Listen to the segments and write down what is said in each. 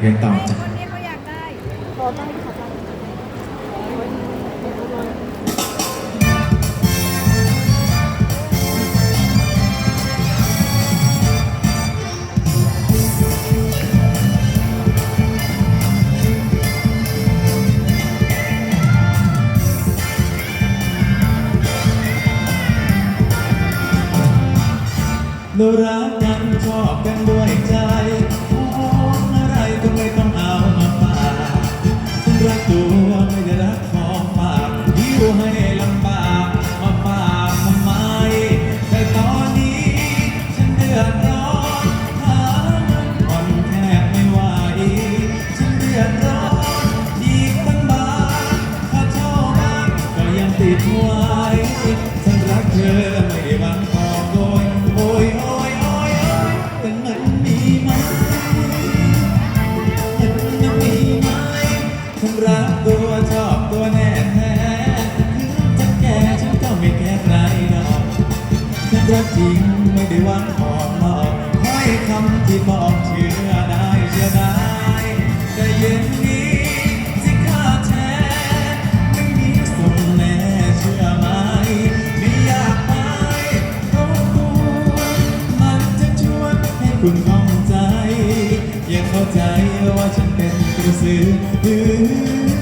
เรียนต่อจ้ะคนนี้เขาอยากได้ ขอตั้งขอตั้งเรารักกันชอบกันด้วยใจา จริงไม่ได้วังขอหลอกห้อยคำที่บอกเชื่อได้เชื่อได้แต่เย็นนี้สิค่าแท้ไม่มีส่งแน่เชื่อไหมไม่อยากไปเพราะกลัวมันจะชวนให้คุณข้องใจอย่าเข้าใจว่าฉันเป็นกระสือ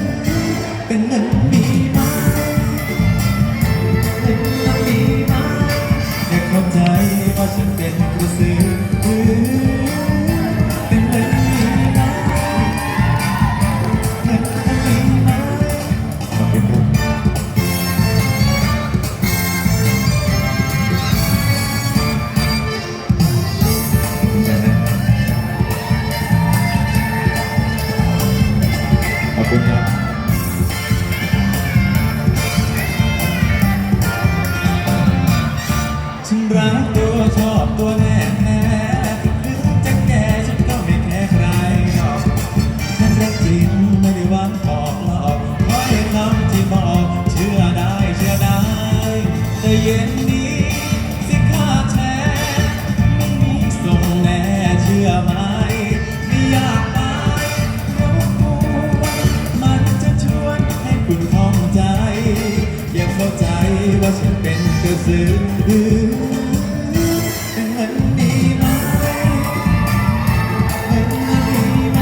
ใจว่าฉันเป็นกระสือ รักตัวชอบตัวแน่แท้ถึงจะแก่ฉันก็ไม่แค่ใครหรอกฉันรักจริงไม่ได้หวังขอกหลอกขอให้คำที่บอกเชื่อได้เชื่อได้แต่เย็น ว่าฉันเป็นกระสือเป็นเงินดีไหมเป็นเงินดีไหม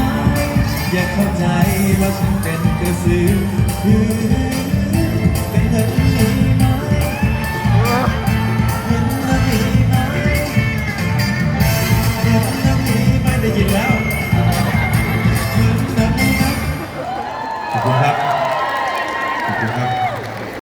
อย่าเข้าใจว่าฉันเป็นกระสือ